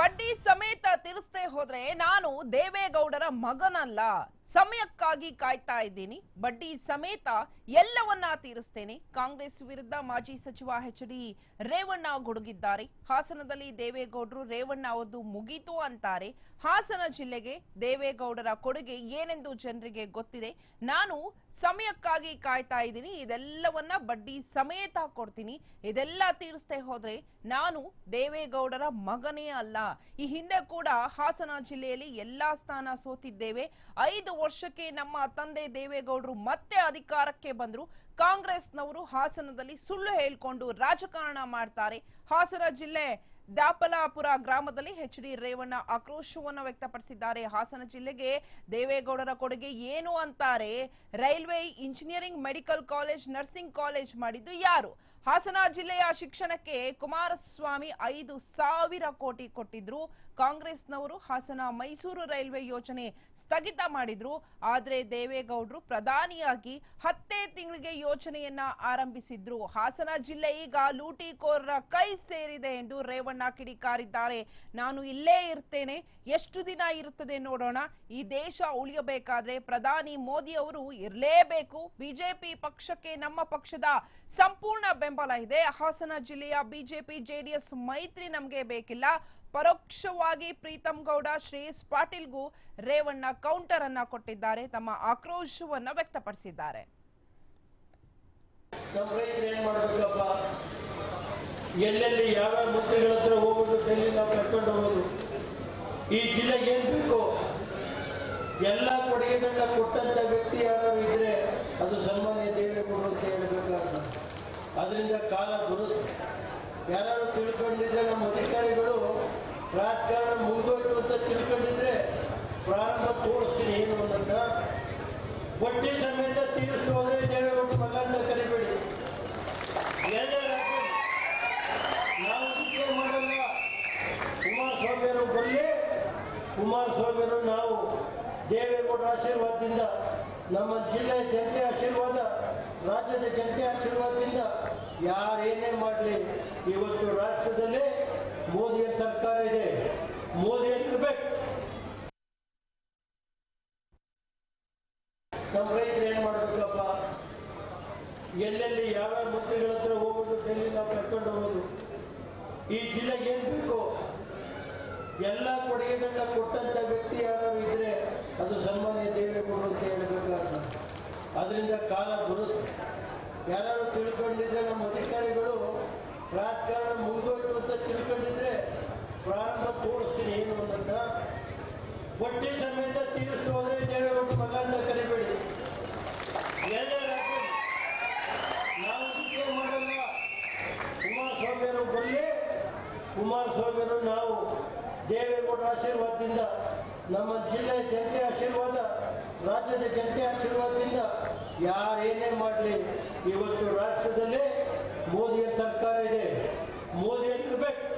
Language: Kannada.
ಬಡ್ಡಿ ಸಮೇತ ತಿರ್ಸ್ತೇ ಹೋದ್ರೆ ನಾನು ದೇವೇಗೌಡರ ಮಗನಲ್ಲ. ಸಮಯಕ್ಕಾಗಿ ಕಾಯ್ತಾ ಇದ್ದೀನಿ. ಬಡ್ಡಿ ಸಮೇತ ಎಲ್ಲವನ್ನ ತೀರಿಸ್ತೇನೆ. ಕಾಂಗ್ರೆಸ್ ವಿರುದ್ಧ ಮಾಜಿ ಸಚಿವ ಎಚ್ ಡಿ ರೇವಣ್ಣ ಗುಡುಗಿದ್ದಾರೆ. ಹಾಸನದಲ್ಲಿ ದೇವೇಗೌಡರು ರೇವಣ್ಣ ಅವರದು ಮುಗೀತು ಅಂತಾರೆ. ಹಾಸನ ಜಿಲ್ಲೆಗೆ ದೇವೇಗೌಡರ ಕೊಡುಗೆ ಏನೆಂದು ಜನರಿಗೆ ಗೊತ್ತಿದೆ. ನಾನು ಸಮಯಕ್ಕಾಗಿ ಕಾಯ್ತಾ ಇದ್ದೀನಿ. ಇದೆಲ್ಲವನ್ನ ಬಡ್ಡಿ ಸಮೇತ ಕೊಡ್ತೀನಿ. ಇದೆಲ್ಲ ತೀರಿಸ್ತೇ ಹೋದ್ರೆ ನಾನು ದೇವೇಗೌಡರ ಮಗನೇ ಅಲ್ಲ. ಈ ಹಿಂದೆ ಕೂಡ ಹಾಸನ ಜಿಲ್ಲೆಯಲ್ಲಿ ಎಲ್ಲಾ ಸ್ಥಾನ ಸೋತಿದ್ದೇವೆ. ಐದು ವರ್ಷಕ್ಕೆ ನಮ್ಮ ತಂದೆ ದೇವೇಗೌಡರು ಮತ್ತೆ ಅಧಿಕಾರಕ್ಕೆ ಬಂದ್ರು. ಕಾಂಗ್ರೆಸ್ನವರು ಹಾಸನದಲ್ಲಿ ಸುಳ್ಳು ಹೇಳಿಕೊಂಡು ರಾಜಕಾರಣ ಮಾಡ್ತಾರೆ. ಹಾಸನ ಜಿಲ್ಲೆ ದಾಪಲಾಪುರ ಗ್ರಾಮದಲ್ಲಿ ಎಚ್ ಡಿ ರೇವಣ್ಣ ಆಕ್ರೋಶವನ್ನು ವ್ಯಕ್ತಪಡಿಸಿದ್ದಾರೆ. ಹಾಸನ ಜಿಲ್ಲೆಗೆ ದೇವೇಗೌಡರ ಕೊಡುಗೆ ಏನು ಅಂತಾರೆ? Railway engineering medical college, nursing college ಮಾಡಿದ್ದು ಯಾರು? ಹಾಸನ ಜಿಲ್ಲೆಯ ಶಿಕ್ಷಣಕ್ಕೆ ಕುಮಾರಸ್ವಾಮಿ ಐದು ಸಾವಿರ ಕೋಟಿ ಕೊಟ್ಟಿದ್ರು. ಕಾಂಗ್ರೆಸ್ನವರು ಹಾಸನ ಮೈಸೂರು ರೈಲ್ವೆ ಯೋಜನೆ ಸ್ಥಗಿತ ಮಾಡಿದ್ರು. ಆದ್ರೆ ದೇವೇಗೌಡರು ಪ್ರಧಾನಿಯಾಗಿ ಹತ್ತೇ ತಿಂಗಳಿಗೆ ಯೋಜನೆಯನ್ನ ಆರಂಭಿಸಿದ್ರು. ಹಾಸನ ಜಿಲ್ಲೆ ಈಗ ಲೂಟಿಕೋರರ ಕೈ ಸೇರಿದೆ ಎಂದು ರೇವಣ್ಣ ಕಿಡಿಕಾರಿದ್ದಾರೆ. ನಾನು ಇಲ್ಲೇ ಇರ್ತೇನೆ. ಎಷ್ಟು ದಿನ ಇರುತ್ತದೆ ನೋಡೋಣ. ಈ ದೇಶ ಉಳಿಯಬೇಕಾದ್ರೆ ಪ್ರಧಾನಿ ಮೋದಿ ಅವರು ಇರಲೇಬೇಕು. ಬಿಜೆಪಿ ಪಕ್ಷಕ್ಕೆ ನಮ್ಮ ಪಕ್ಷದ ಸಂಪೂರ್ಣ ಬೆಂಬಲ ಇದೆ. ಹಾಸನ ಜಿಲ್ಲೆಯ ಬಿಜೆಪಿ, ಜೆಡಿಎಸ್ ಮೈತ್ರಿ ನಮಗೆ ಬೇಕಿಲ್ಲ. ಪರೋಕ್ಷವಾಗಿ ಪ್ರೀತಂ ಗೌಡ, ಶ್ರೇಯಸ್ ಪಾಟೀಲ್ಗೂ ರೇವಣ್ಣ ಕೌಂಟರ್ ಅನ್ನ ಕೊಟ್ಟಿದ್ದಾರೆ. ತಮ್ಮ ಆಕ್ರೋಶವನ್ನ ವ್ಯಕ್ತಪಡಿಸಿದ್ದಾರೆ. ಎಲ್ಲೆಲ್ಲಿ ಯಾವ್ಯಾವ ಮಂತ್ರಿಗಳ ಹತ್ರ ಡೆಲ್ಲಿ ನಾವು ಕರ್ಕೊಂಡು ಹೋಗೋದು? ಈ ಜಿಲ್ಲೆಗೆ ಏನ್ ಬೇಕು? ಎಲ್ಲ ಕೊಡುಗೆಗಳನ್ನ ಕೊಟ್ಟಂತ ವ್ಯಕ್ತಿ ಯಾರು ಇದ್ರೆ ಅದು ಹೇಳ್ಬೇಕಾಗ್ತದೆ ಅದರಿಂದ ಕಾಲ ಬರುತ್ತೆ ಯಾರು ತಿಳ್ಕೊಂಡಿದ್ರೆ ನಮ್ಮ ಅಧಿಕಾರಿಗಳು ರಾಜಕಾರಣ ಮುಗಿದೋಯ್ತು ಅಂತ ತಿಳ್ಕೊಂಡಿದ್ರೆ ಪ್ರಾರಂಭ ತೋರಿಸ್ತೀನಿ ಏನು ಅನ್ನೋದನ್ನ. ಬಡ್ಡಿ ಸಮೇತ ತೀರಿಸ್ತು ಅಂದ್ರೆ ದೇವೇಗೌಡ ಮಗ ಅಂತ ಕರಿಬೇಡಿ. ನಾವು ಟೀಕೆ ಮಾಡಲ್ಲ. ಕುಮಾರಸ್ವಾಮಿಯವರು ಬರಲಿ. ಕುಮಾರಸ್ವಾಮಿಯವರು ನಾವು ದೇವೇಗೌಡರ ಆಶೀರ್ವಾದದಿಂದ ನಮ್ಮ ಜಿಲ್ಲೆಯ ಜನತೆ ಆಶೀರ್ವಾದ, ರಾಜ್ಯದ ಜನತೆ ಆಶೀರ್ವಾದದಿಂದ ಯಾರೇನೇ ಮಾಡಲಿ? ಇವತ್ತು ರಾಷ್ಟ್ರದಲ್ಲಿ ಮೋದಿಯ ಸರ್ಕಾರ ಇದೆ. ಮೋದಿ ಇರ್ಬೇಕು. ನಮ್ಮ ರೈತರು ಏನ್ ಮಾಡ್ಬೇಕಪ್ಪ? ಎಲ್ಲೆಲ್ಲಿ ಯಾವ್ಯಾವ ಮಂತ್ರಿಗಳ ಹತ್ರ ಹೋಗೋದು ಡೆಲ್ಲಿ ನಾವು ಕರ್ಕೊಂಡು ಹೋಗೋದು? ಈ ಜಿಲ್ಲೆಗೆ ಏನ್ ಬೇಕು? ಎಲ್ಲ ಕೊಡುಗೆಗಳನ್ನ ಕೊಟ್ಟಂತ ವ್ಯಕ್ತಿ ಯಾರು ಇದ್ರೆ ಅದು ಸನ್ಮಾನ್ಯ ದೇವೇಗೌಡರು ಅಂತ ಹೇಳಬೇಕಾಗ್ತದೆ. ಅದರಿಂದ ಕಾಲ ಬರುತ್ತೆ. ಯಾರು ತಿಳ್ಕೊಂಡಿದ್ರೆ ನಮ್ಮ ಅಧಿಕಾರಿಗಳು ರಾಜಕಾರಣ ಮುಗಿದೋಯ್ತು ಅಂತ ತಿಳ್ಕೊಂಡಿದ್ರೆ ಪ್ರಾರಂಭ ತೋರಿಸ್ತೀನಿ ಏನು ಅನ್ನೋದನ್ನ ಬಡ್ಡಿ ಸಮೇತ ತೀರಿಸ್ತು ಅಂದ್ರೆ ದೇವೇಗೌಡ ಮಗ ಅಂತ ಕರಿಬೇಡಿ. ನಾವು ಕುಮಾರಸ್ವಾಮಿಯವರು ಬರಲಿ, ಕುಮಾರಸ್ವಾಮಿಯವರು ನಾವು ದೇವೇಗೌಡರ ಆಶೀರ್ವಾದದಿಂದ, ನಮ್ಮ ಜಿಲ್ಲೆಯ ಜನತೆ ಆಶೀರ್ವಾದ, ರಾಜ್ಯದ ಜನತೆ ಆಶೀರ್ವಾದದಿಂದ ಯಾರೇನೇ ಮಾಡಲಿ ಇವತ್ತು ರಾಷ್ಟ್ರದಲ್ಲಿ ಮೋದಿಯ ಸರ್ಕಾರ ಇದೆ. ಮೋದಿಯಲ್ಲಿರ್ಬೇಕು.